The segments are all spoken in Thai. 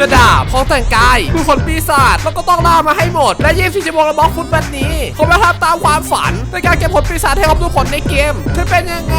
จะด่าบของแต่งกายคือผลปีศาจแล้วก็ต้องล่ามาให้หมด และยี่สิบชั่วโมงระบล็อกฟุตวันนี้ผมจะทำตามความฝัน ในการเก็บผลปีศาจให้ครบทุกผลในเกม จะเป็นยังไง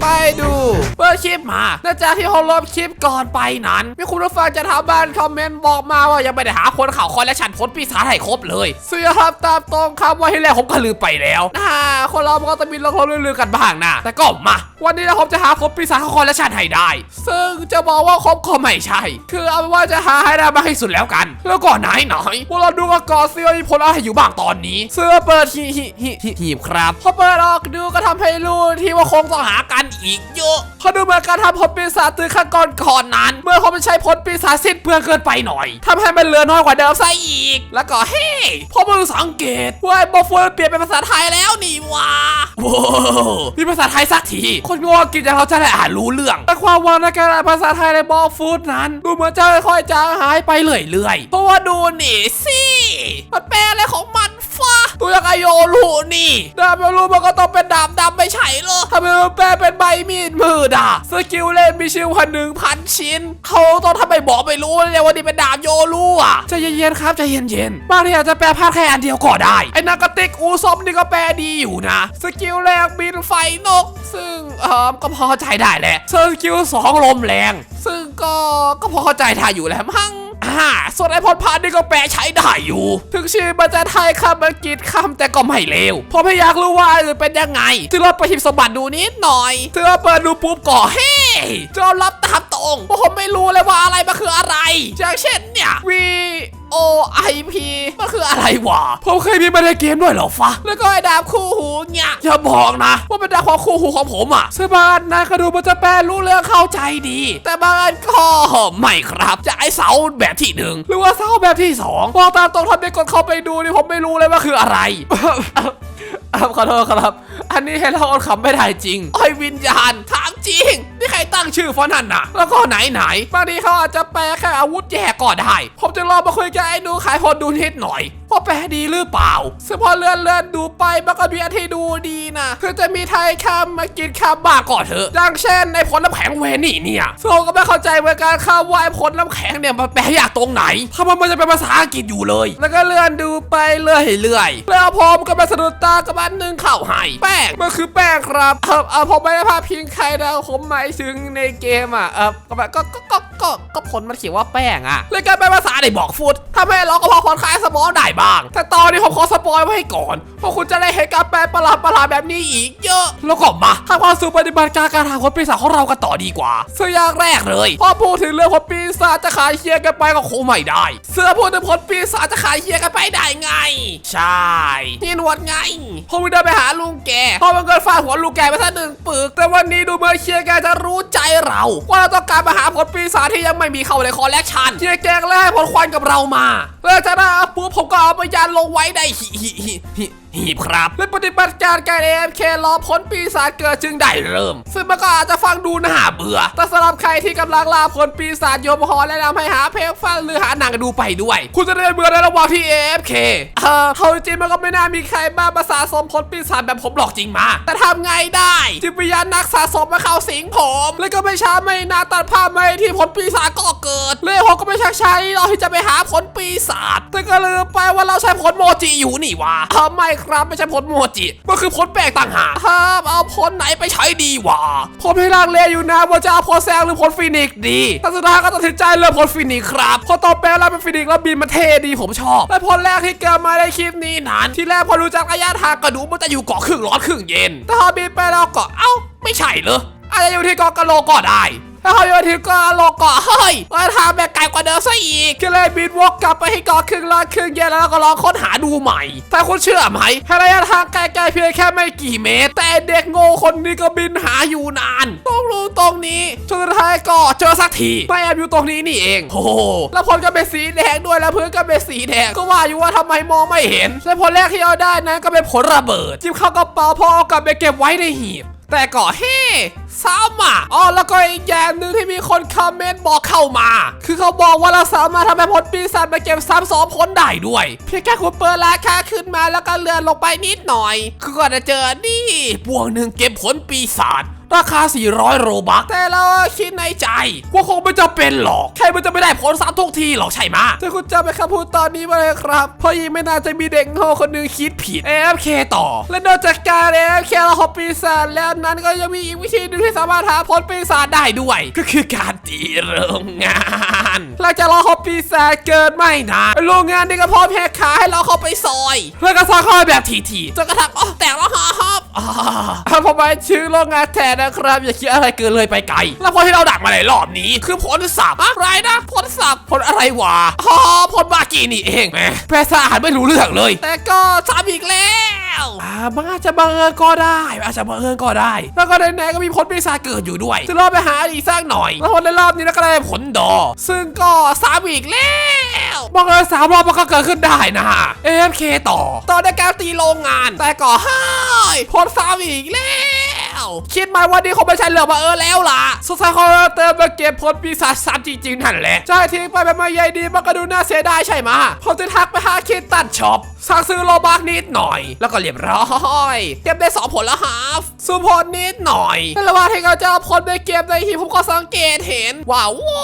ไปดูเปิดคลิปมาเนื่องจากที่เขาลบคลิปก่อนไปนั้นมีคุณผู้ฟังจะทำบ้านคอมเมนต์บอกมาว่ายังไม่ได้หาคนข่าวคอยและฉันผลปีศาจให้ครบเลยเสื้อครับตามตรงครับว่าที่แรกผมก็ลืมไปแล้วนะคนเรามันก็ต้องมีลองๆลือกันบ้างนะแต่ก็มาวันนี้นะผมจะหาครบปีศาจข่าวคอยและฉันให้ได้ ซึ่งจะบอกว่าครบก็ไม่ใช่ คือเอาเป็นว่าจะหาให้ได้มากที่สุดแล้วกัน แล้วก่อนไหนไหนพวกเราดูกันก่อนซิว่ามีผลอะไรอยู่บ้างตอนนี้ เสื้อเปิดหีหีหีหีหีบครับพอเปิดออกดูก็ทำให้รู้ที่ว่าคงต้องหากันอีกเยอะเขาดูเหมือนการทำผลปีศาจตื่นขั้นก่อนก่อนนั้น เมื่อเขาไม่ใช้ผลปีศาจสิ้นเปลือเกินไปหน่อยทำให้มันเหลือน้อยกว่าเดิมซะอีก แล้วก็เฮ้พอมาดูสังเกตว่าบอฟเฟอร์เปลี่ยนเป็นภาษาไทยแล้วนี่ว่าว้วมีภาษาไทยสักทีคนโง่กินอย่างเราจะได้อ่านรู้เรื่อง แต่ความวังในการอ่านภาษาไทยในบอฟูดนั้น ดูเหมือนจะค่อยๆจางหายไปเรื่อยๆเพราะว่าดูนี่สิมันแปลอะไรของมัน ฟ้าตัวย่างไอโยรูนี่ดาบโยรูมันก็ต้องเป็นดาบดำไม่ใช่เหรอทำไมมันแปลเป็นใบมีดมืดอะสกิลเล่นมีชื่อพันหนึ่งพันชิ้นเขาต้องทำไมบอกไม่รู้เลยว่านี่เป็นดาบโยรูอะใจเย็นๆครับใจเย็นๆบางทีอาจจะแปลพลาดแค่อันเดียวก็ได้ไอ้นากาติกอูซอมนี่ก็แปลดีอยู่นะสกิลแรกบินไฟนก ซึ่งเออก็พอใจได้แหละสกิลสองลมแรง ซึ่งก็ก็พอใจได้อยู่แหละมั้ง อ่าส่วนไอพอดพาร์นี่ก็แปลใช้ได้อยู่ ถึงชื่อมันจะไทยคำอังกฤษคำแต่ก็ไม่เลวเพราะไม่อยากรู้ว่าอื่นเป็นยังไงถึงเราไปชิมสมบัติดูนิดหน่อยถึงเราเปิดดูปุ๊บก็เฮ้จะรับตามตรงเพราะผมไม่รู้เลยว่าอะไรมันคืออะไรอย่างเช่นเนี่ย V O I P มันคืออะไรวะผมเคยมีมาในเกมด้วยเหรอฟะ แล้วก็ไอ้ดาบคู่หูเนี่ยอย่าบอกนะ ว่าเป็นดาบของคู่หูของผมอะซึ่งบางอันนายกระดูมันจะแปลรู้เรื่องเข้าใจดี แต่บางอันก็ไม่ครับ จะไอ้เสาแบบที่หนึ่งหรือว่าเสาแบบที่สองพอตามตรงทำไปกดเข้าไปดูนี่ผมไม่รู้เลยว่าคืออะไร ครับขอโทษครับ อันนี้ให้เราอดคำไม่ได้จริงไอ้วิญญาณถามจริง นี่ใครตั้งชื่อฟอนนั่นน่ะ แล้วก็ไหนไหนบางทีเขาอาจจะแปลแค่อาวุธแย่ก็ได้ ผมจะลองมาคุยกับไอ้หนูขายคนดูนิดหน่อย ว่าแปลดีหรือเปล่าซึ่งพอเลื่อนเลื่อนดูไปมันก็มีอันที่ดูดีนะคือจะมีไทยคำมากินคำบ้าก่อนเถอะอย่างเช่นในผลน้ำแข็งเวนี่เนี่ยโซก็ไม่เข้าใจเหมือนกันคำว่าไอ้ผลน้ำแข็งเนี่ยมันแปลยากตรงไหนทำไมมันจะเป็นภาษาอังกฤษอยู่เลย แล้วก็เลื่อนดูไปเรื่อยเรื่อยแล้วผมก็มาสะดุดตากับอันหนึ่งเข้าให้แป้งมันคือแป้งครับเออเออผมไม่ได้พาพิงใครนะผมหมายถึงในเกมอะเออก็แบบก็ก็ก็ก็ผลมันเขียนว่าแป้งอะเลยกลายเป็นภาษาได้บอกฟุตทำให้เราก็พอผ่อนคลายสมองได้บ้าง แต่ตอนนี้ผมขอสปอยไว้ให้ก่อนเพราะคุณจะได้เห็นการแปลประหลาดประหลาดแบบนี้อีกเยอะ แล้วก็มาทำความสู่ปฏิบัติการการหาคนปีศาจของเรากันต่อดีกว่าซึ่งอย่างแรกเลยพอพูดถึงเรื่องคนปีศาจจะขายเคียกันไปก็คงไม่ได้ เสื้อพูดถึงผลปีศาจจะขายเคียกันไปได้ไง ใช่นี่นวดไงผมเดินไปหาลุงแกพอมันเกิดฟาดหัวลุงแกไปซะหนึ่งปึกแต่วันนี้ดูเหมื่อนเคียแกจะรู้ใจเรา ว่าเราต้องการมาหาผลปีศาจที่ยังไม่มีเข้าในคอลเลกชันเคียแกก็เลยให้ผลควันกับเรามาแล้วจากนั้นปุ๊บผมก็เอาไปยันลงไว้ได้ฮิฮิฮิหิหีบครับ และปฏิบัติการการ AFK รอผลปีศาจเกิดจึงได้เริ่ม ซึ่งมันก็อาจจะฟังดูน่าเบื่อ แต่สำหรับใครที่กำลังล่าผลปีศาจโยมหอแนะนำให้หาเพลงฟังหรือหาหนังดูไปด้วย คุณจะได้เบื่อในระหว่างที่ AFK เออเขาจริงมันก็ไม่น่ามีใครมามาสะสมผลปีศาจแบบผมหรอกจริงมา แต่ทำไงได้จิตวิญญาณนักสะสมมาเข้าสิงผม แล้วก็ไม่ช้าไม่นานตัดภาพไมาที่ผลปีศาจก็เกิดเลยผมก็ไม่ชักใช้เราที่จะไปหาผลปีศาจแต่ก็ลืมไปว่าเราใช้ผลโมจิอยู่นี่วะเออไมครับ ไม่ใช่ผลโมจิมันคือผลแปลกต่างหากครับเอาผลไหนไปใช้ดีวะผมให้ลังเลอยู่นะว่าจะเอาผลแซงหรือผลฟินิกดีแต่สุดท้ายก็ตัดสินใจเลือกผลฟินิกครับพอตอนแปลแล้วเป็นฟินิกแล้วบินมาเทดีผมชอบและผลแรกที่เกิดมาในคลิปนี้นั้นที่แรกพอรู้จักระยะทางก็ดูมันจะอยู่เกาะครึ่งร้อนครึ่งเย็นแต่พอบินไปแล้วก็เอ้าไม่ใช่เหรออาจจะอยู่ที่เกาะกะโลก็ได้ ถ้าเขาโยนถึงกาะโลกเกาะเฮ้ยมาทางแบบไกลกว่าเดิมซะอีกก็เลยบินวกกลับไปให้เกาะครึ่งลอดครึ่งเย็นแล้วก็ลองค้นหาดูใหม่ แต่คุณเชื่อไหมระยะทางไกลๆเพียงแค่ไม่กี่เมตร แต่เด็กโง่คนนี้ก็บินหาอยู่นานต้องรู้ตรงนี้จนสุดท้ายก็เจอสักทีไม่แอบอยู่ตรงนี้นี่เองโอ้โหแล้วพลก็เป็นสีแดงด้วยแล้วพื้นก็เป็นสีแดงก็ว่าอยู่ว่าทำไมมองไม่เห็นและผลแรกที่เอาได้นั้นก็เป็นผลระเบิด จิ้มเข้ากระเป๋าพอเอากลับไปเก็บไว้ในหีบ แต่ก็เฮ้ซ้ำอะอ๋อแล้วก็อีกอย่างหนึ่งที่มีคนคอมเมนต์บอกเข้ามา คือเขาบอกว่าเราสามารถทำให้ผลปีศาจมาเก็บซ้ำสองผลได้ด้วย เพียงแค่คุณเปิดราคาขึ้นมาแล้วก็เลื่อนลงไปนิดหน่อย คือก็จะเจอนี่พวงหนึ่งเก็บผลปีศาจ ราคา 400 โรบักแต่เราคิดในใจว่าคงไม่จะเป็นหรอกใครมันจะไม่ได้ผลซ้ำทุกทีหรอกใช่ไหมะแต่คุณจำไปคำพูดตอนนี้มาเลยครับเพราะยิ่งไม่น่าจะมีเด็กโง่คนหนึ่งคิดผิด AFK ต่อ และนอกจากการ AFK เราหอบปีศาจแล้วนั้นก็ยังมีอีกวิธีหนึงที่สามารถหาผลปีศาจได้ด้วย ก็คือการตีโรงงานหลังจากเราหอบปีศาจเกินไม่นานโรงงานนี่ก็พร้อมแหกขาให้เราเข้าไปซอยแล้วก็ซอยเข้าไปแบบทีๆจนกระทั่งอ๋อแตกแล้วฮะครับอ่าผมหมายชื่อโรงงานแทนนะครับ อย่าคิดอะไรเกินเลยไปไกล แล้วผลที่เราดักมาในรอบนี้ คือผลสับอะไรนะผลสับผลอะไรวะอ๋อผลบากีนี่เองแหมแปลสะอาดไม่รู้เรื่องเลย แต่ก็ซ้ำอีกแล้วอ่ามันอาจจะบังเอิญก็ได้อาจจะบังเอิญก็ได้ แล้วก็ในไหนๆก็มีผลปีศาจเกิดอยู่ด้วยจะรอไปหาอีกสักหน่อย แล้วผลในรอบนี้ก็ได้ผลดอ ซึ่งก็ซ้ำอีกแล้วบังเอิญสามรอบมันก็เกิดขึ้นได้นะ AFK ต่อ ต่อในการตีโรงงาน แต่ก็ให้ผลซ้ำอีกแล้ว คิดมาว่านี่คงไม่ใช่เรื่องบังเอิญแล้วล่ะสุดท้ายเขาเติมมาเก็บผลปีศาจซ้ำจริงๆนั่นแหละใช่ทิ้งไปแบบไม่ใยดีมันก็ดูน่าเสียดายใช่ไหมผมจะทักไปหาคิดตัดช็อปสั่งซื้อโลบักนิดหน่อย แล้วก็เรียบร้อยเก็บได้สองผลแล้วฮาฟสุผลนิดหน่อยแต่ระหว่างที่เขาจะเอาผลไปเก็บในหีบผมก็สังเกตเห็นว้าวโว้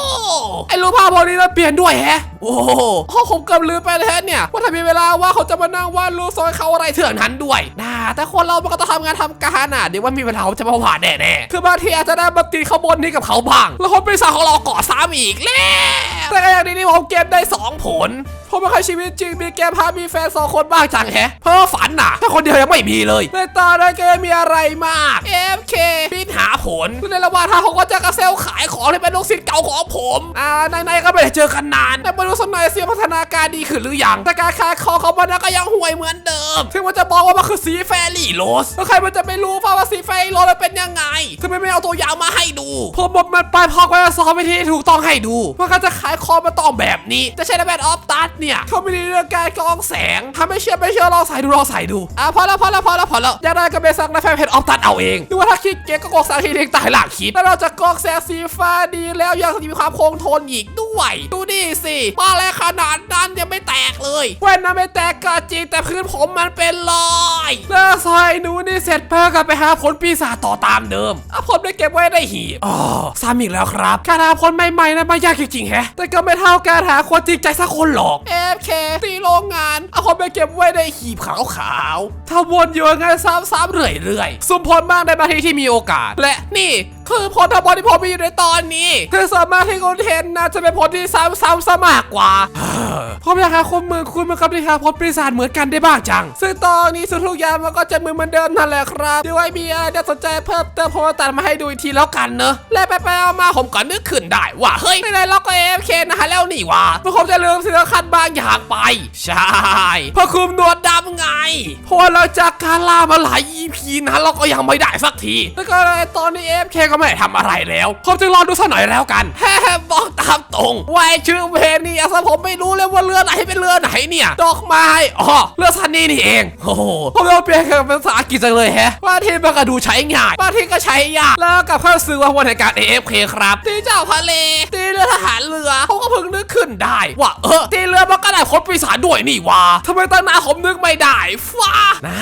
ไอ้รูปภาพพวกนี้มันเปลี่ยนด้วยแฮะโอ้โหผมเกือบลืมไปเลยฮะเนี่ย ว่าถ้ามีเวลาว่าเขาจะมานั่งวาดรูปซอยเขาอะไรเถื่อนนั้นด้วยนะแต่คนเรามันก็ต้องทำงานทำการน่ะเดี๋ยวว่ามีเวลาจะมาผ่านแน่ๆคือบางทีอาจจะได้มาตีขบวนนี้กับเขาบ้าง แล้วคนปีศาจของเราก่อซ้ำอีกแล้วแต่ก็อย่างนี้นี่ผมเก็บได้สองผล ผมไม่เคยชีวิตจริงมีแกมพามีแฟนสองคนบ้างจังแฮะเพ้อฝันน่ะ ถ้าคนเดียวยังไม่มีเลย ในตอนนั้นก็ไม่มีอะไรมาก FK บิ นหาผลในระหว่างทางผมก็จะกระเซลขายของที่เป็นลูกศิษย์เก่าของผมอ่าในๆก็ไม่ได้เจอกันนานแต่ไม่รู้สมัยเสียพัฒนาการดีขึ้นหรือยังแต่การขายของเขามันก็ยังห่วยเหมือนเดิมถึงมันจะบอกว่ามันคือสีแฟรี่โรสแล้วใครมันจะไม่รู้ว่าสีแฟรี่โรสเป็นยังไงทำไมไม่เอาตัวอย่างมาให้ดูผมบอกมันไปพอกไว้สอนวิธีที่ถูกต้องให้ดูว่าเขาจะขายของมันต้องแบบนี้จะใช้ในแบนออฟตัดเนี่ยเขาไม่ได้เรื่องการกรองแสงถ้าไม่เชื่อไม่เชื่อลองใส่ดูลองใส่ดูอะพอแล้วพอแล้วพอแล้วพอแล้วอยากได้ก็ไปสั่งในแฟนเพจออฟตัดเอาเองหรือว่าถ้าคิดเก๊กก็กรองแสงทีด็กตายหลังคลิปแล้วเราจะกรองแสงสีฟ้าดีแล้วยังมีความคงทนอีกด้วย ดูดิสิมาแรงขนาดนั้นยังไม่แตกเลยแว่นนั้นไม่แตกก็จริงแต่พื้นผมมันเป็นรอยเลิกซอยหนูนี่เสร็จเพื่อกันไปหาผลปีศาจต่อตามเดิมอะผมได้เก็บไว้ในหีบอ๋อซ้ำอีกแล้วครับการหาผลใหม่ๆนะมันยากจริงๆแฮะ แต่ก็ไม่เท่าการหาคนจริงใจสักคนหรอก FK ตีโรงงานเอาผมไปเก็บไว้ในหีบขาวๆถ้าวนอยู่อย่างนั้นซ้ำๆเรื่อยๆสมผลมากในบางทีที่มีโอกาส และนี่คือผลทั้งหมดที่ผมมีอยู่ในตอนนี้คือสามารถที่คุณเห็นนะจะเป็นผลที่ซ้ำๆซะมากกว่าผมอยากหาคนมือคุณมาครับที่หาผลปีศาจเหมือนกันได้บ้างจัง ซึ่งตอนนี้สุดทุกอย่างมันก็จะเหมือนเหมือนเดิมนั่นแหละครับเดี๋ยวไว้มีอะไรสนใจเพิ่มเติมผมจะตัดมาให้ดูอีกทีแล้วกันเนอะและไปไปๆมาผมก็นึกขึ้นได้ว่าเฮ้ยในๆเราก็เอฟเคนะฮะแล้วนี่วะเมื่อผมจะลืมสิ่งสำคัญบางอย่างไป ใช่เพราะคุมหนวดดำไงเพราะเราจากการล่ามาหลาย EP นะเราก็ยังไม่ได้สักทีแล้วก็ในตอนนี้ FK ก็ก็ไม่ได้ทำอะไรแล้วผมจึงรอดูสักหน่อยแล้วกันแฮ่บอกตามตรงว่าชื่อเพลงนี่อาซะผมไม่รู้เลยว่าเรือไหนเป็นเรือไหนเนี่ยดอกไม้อ๋อเรือซันนี่นี่เองโอ้โหผมเอาเปลี่ยนเป็นภาษาอังกฤษจังเลยแฮะบาที่มันก็ดูใช้ง่ายบาที่ก็ใช้ยากแล้วกับเข้าซื้อว่าวันแห่งการ AFK ครับตีเจ้าทะเลตีเรือทหารเรือผมก็เพิ่งนึกขึ้นได้ว่าเออตีเรือมันก็ได้พดปีศาจด้วยนี่วะทำไมตั้งนานผมนึกไม่ได้ฟ้านะ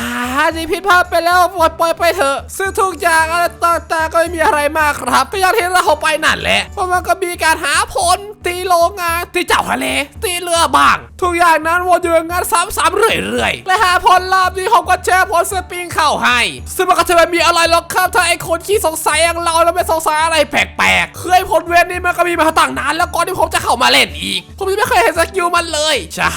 ที่ผิดพลาดไปแล้วปล่อยปล่อยไปเถอะซึ่งทุกอย่างอะไรต่างๆก็ไม่มีอะไรมากครับก็อย่างที่เราไปนั่นแหละเพราะมันก็มีการหาผล ตีโรงงานตีเจ้าทะเล ตีเรือบ้าง ทุกอย่างนั้นวนอยู่อย่างนั้นซ้ำๆเรื่อยๆ และหาผลลัพธ์ที่ผมก็แชร์ผลสปริงเข้าให้ ซึ่งมันก็จะไม่มีอะไรหรอกครับ ถ้าไอ้คนขี้สงสัยอย่างเราแล้วไม่สงสัยอะไรแปลกๆ เคือไอ้ผลเวทนี่มันก็มีมาตั้งนานแล้วก่อนที่ผมจะเข้ามาเล่นอีก ผมยังไม่เคยเห็นสกิลมันเลย ใช่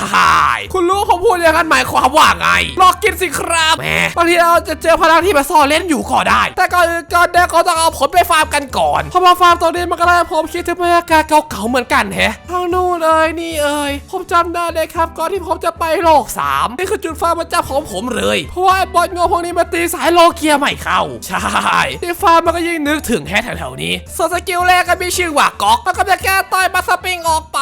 คุณรู้ผมพูดอย่างนั้นหมายความว่าไงลอกกินสิครับแหมบางทีเราจะเจอพลังที่มาซ่อนเล่นอยู่ก็ได้ แต่ก่อนก่อนเดี๋ยวก็ต้องเอาผลไปฟาร์มกันก่อนพอมาฟาร์มตัวนี้มันก็ได้ผมคิดถึงบรรยากาศเก่าๆเหมือนกันแฮะทางนู่นเอ้ยนี่เอ้ยผมจำได้เลยครับก่อนที่ผมจะไปโลกสามนี่คือจุดฟามประจำของผมเลย เพราะว่าไอ้บอลงอพวกนี้มาตีสายโลเกียไม่เข้า ใช่ที่ฟามมันก็ยิ่งนึกถึงแฮะแถวๆนี้ส่วนสกิลแรกก็มีชื่อว่าก๊อกมันก็จะแก้ต่อยมาสปริงออกไป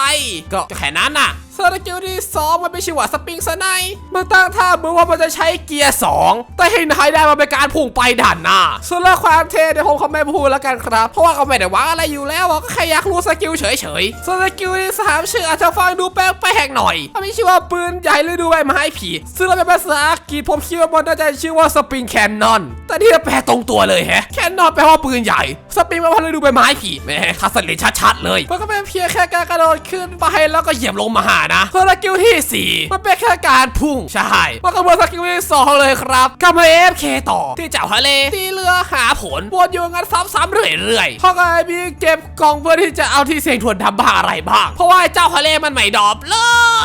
ก็แค่นั้นน่ะ สกิลที่สองมันเป็นชื่ว่าสปริงสไนป์มันตั้งท่าเหมือนว่ามันจะใช้เกียร์สองแต่ให้นายได้มาเป็นการพุ่งไปด่านหน้าส่วนเรื่องความเท่เดี๋ยวผมเขาไม่พูดแล้วกันครับ เพราะว่าเขาไม่ได้วังอะไรอยู่แล้วก็แค่อยากรู้สกิลเฉยๆ สกิลที่สามชื่ออาจจะฟังดูแปลกแปลกๆหน่อยมันมีชื่อว่าปืนใหญ่หรือดูใบไม้ผีซึ่งเราเป็นภาษาอังกฤษผมคิดว่ามันน่าจะชื่อว่าสปริงแคนนอนแต่ที่แปลตรงตัวเลยแฮะแคนนอนแปลว่าปืนใหญ่ สปริงแปลว่าฤดูใบไม้ผีแม่ทัศน์ชัดๆเลยมันก็เป็นเพียงแค่การกระโดดขึ้นไปแล้วก็เหยียบลงมาหานะส่วนสกิลที่ 4 มันเป็นแค่การพุ่งใช่มันก็เหมือนสกิลที่สองเลยครับกลับมา AFK ต่อที่เจ้าทะเลที่เรือหาผลวนอยู่งั้นซ้ำๆเรื่อยๆเขาก็มีเก็บกล่องเพื่อที่จะเอาที่เสียงทวนทำบ้าอะไรบ้าง เพราะว่าเจ้าทะเลมันไม่ดรอปเล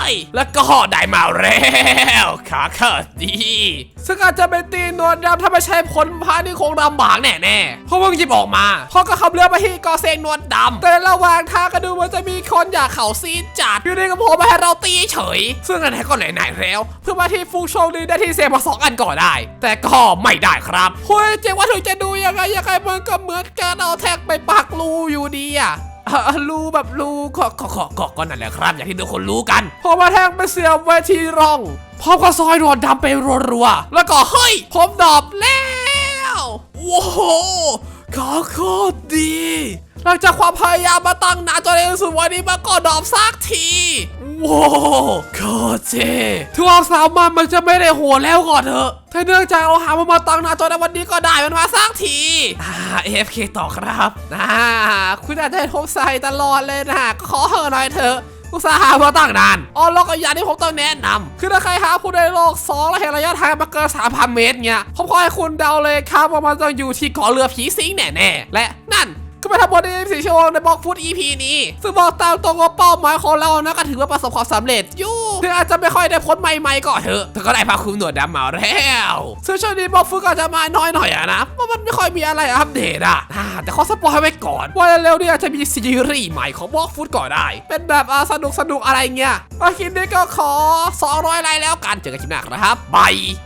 ย แล้วก็ได้มาแล้วขาเคิดดี ซึ่งอาจจะเป็นตีนนวลดำถ้าไม่ใช่ผลพานี่คงลำบากแน่ๆเพราะว่าหยิบออกมาเขาก็ขับเรือไปที่กาะเซงนวลดำแต่ระหว่างทางก็ดูเหมันจะมีคนอยากเข่าซีจัดอยู่ในกระโปรงมาให้เราตีเฉย ซึ่งอันไหนก็ไหนๆแล้ว เพื่อมาที่ฟูโชคดีได้ที่เซมาสองอันก่อนได้ แต่ก็ไม่ได้ครับเฮ้ยเจ๊ว่าถึงจะดูยังไงยังไงมันก็เหมือนการเอาแท็กไปปักรูอยู่ดีอะ รูแบบรูก็ก็ก็ก็ก็นั่นแหละครับ อย่างที่ทุกคนรู้กันพอมาแทงไปเสียบไว้ที่ร่องพร้อมกับซอยรวดดำไปรัวๆแล้วก็เฮ้ยผมดอบแล้วว้าวขาโคตรดี หลังจากความพยายามมาตั้งนานจนในสุดวันนี้มันก็ดอปสักที ว้าวโคตรเท่ทุกควาสาวมารถมันจะไม่ได้โหัวแล้วก่อนเถอะถ้าเนื่องจากเราหามันมาตั้งนานจนในวันนี้ก็ได้มันมาสักทีอ่า AFK ต่อครับนะคุณอาจจะให้ผมใส่ตลอดเลยนะก็ขอเหอะหน่อยเถอะอุตสาหามาตั้งนานอ๋อแล้วก็อย่างที่ผมต้องแนะนำคือถ้าใครหาผู้ในโลกสองแล้วเห็นระยะทางมาเกิน3,000 เมตรเนี่ยผมขอให้คุณเดาเลยครับว่ามันต้องอยู่ที่เกาะเรือผีสิงแน่ๆและนั่น ก็ไปทำบทใน24ชั่วโมงในบล็อกฟุต EP นี้ ซึ่งบอกตามตรงว่าเป้าหมายของเรานะก็ถือว่าประสบความสำเร็จอยู่ถึงอาจจะไม่ค่อยได้ผลใหม่ๆก็เถอะแต่ก็ได้พาคุณหนวดดำมาแล้วซึ่งช่วงนี้บล็อกฟุตก็จะมาน้อยหน่อยอะนะเพราะมันไม่ค่อยมีอะไรอัปเดตอะอ่าแต่ขอสปอยไว้ก่อน ว่าเร็วๆเนี่ยจจะมีซีรีส์ใหม่ของบล็อกฟุตก่อนได้ เป็นแบบสนุกสนุกอะไรเงี้ยเอาคลิปนี้ก็ขอ 200ไลค์แล้วกันเจอกันคลิปหน้าครับบาย